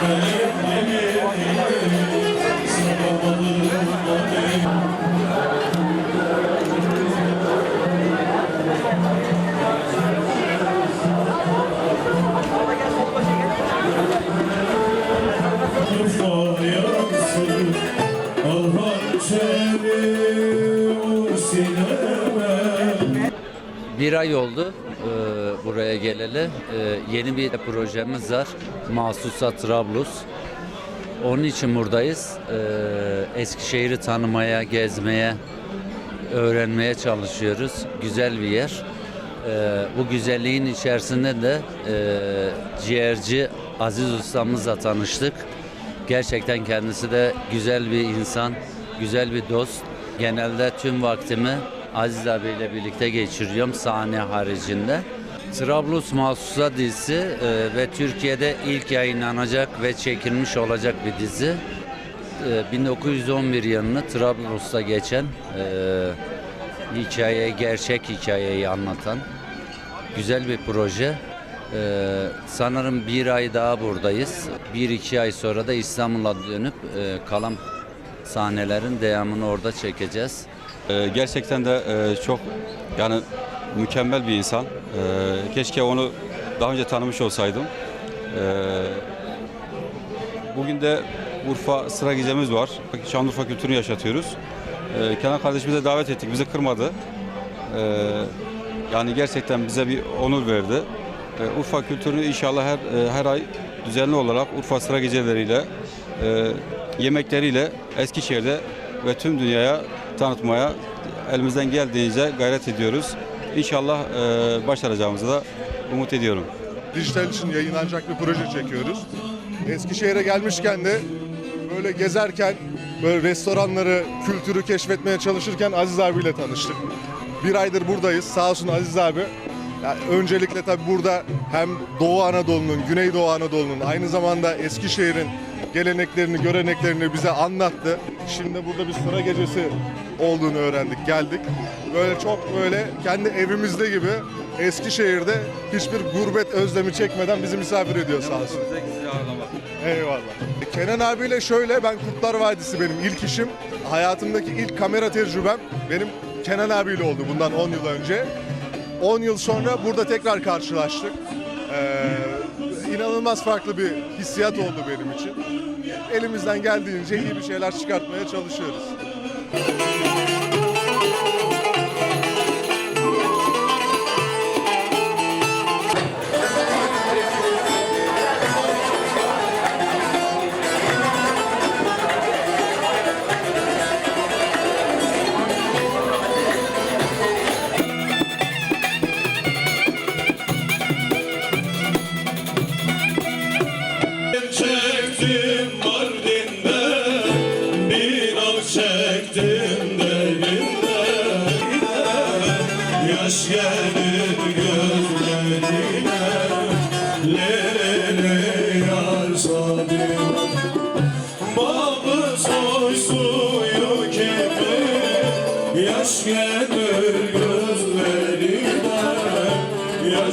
Yeah. Bir ay oldu e, buraya geleli. E, yeni bir projemiz var. Mahsusa Trablus. Onun için buradayız. E, Eskişehir'i tanımaya, gezmeye, öğrenmeye çalışıyoruz. Güzel bir yer. E, bu güzelliğin içerisinde de e, ciğerci Aziz ustamızla tanıştık. Gerçekten kendisi de güzel bir insan, güzel bir dost. Genelde tüm vaktimi Aziz abiyle birlikte geçiriyorum sahne haricinde. Trablus Mahsusa dizisi e, ve Türkiye'de ilk yayınlanacak ve çekilmiş olacak bir dizi. E, 1911 yılını Trablus'ta geçen e, hikaye, gerçek hikayeyi anlatan güzel bir proje. Ee, sanırım bir ay daha buradayız. Bir iki ay sonra da İstanbul'a dönüp e, kalan sahnelerin devamını orada çekeceğiz. Ee, gerçekten de e, çok yani mükemmel bir insan. Ee, keşke onu daha önce tanımış olsaydım. Ee, bugün de Urfa sıra gecemiz var. Şanlıurfa kültürünü yaşatıyoruz. Ee, Kenan kardeşimize davet ettik, bizi kırmadı. Ee, yani gerçekten bize bir onur verdi. Ee, Urfa kültürünü inşallah her e, her ay düzenli olarak Urfa sıra geceleriyle, e, yemekleriyle Eskişehir'de ve tüm dünyaya tanıtmaya elimizden geldiğince gayret ediyoruz. İnşallah e, başaracağımızı da umut ediyorum. dijital için yayınlanacak bir proje çekiyoruz. Eskişehir'e gelmişken de böyle gezerken böyle restoranları, kültürü keşfetmeye çalışırken Aziz abiyle tanıştık. Bir aydır buradayız. Sağ olsun Aziz abi. Ya öncelikle tabii burada hem Doğu Anadolu'nun, Güneydoğu Anadolu'nun aynı zamanda Eskişehir'in geleneklerini, göreneklerini bize anlattı. Şimdi burada bir sıra gecesi olduğunu öğrendik, geldik. Böyle çok böyle kendi evimizde gibi Eskişehir'de hiçbir gurbet özlemi çekmeden bizi misafir ediyor sağ olsun. Eyvallah. Kenan abiyle şöyle ben Kurtlar Vadisi benim ilk işim. Hayatımdaki ilk kamera tecrübem benim Kenan abiyle oldu bundan 10 yıl önce. 10 yıl sonra burada tekrar karşılaştık. Ee, inanılmaz farklı bir hissiyat oldu benim için. Elimizden geldiğince iyi bir şeyler çıkartmaya çalışıyoruz. Çektim derinde Yaş gelir gözlerine Lelele yar sadim Babı soy suyu kimi Yaş gelir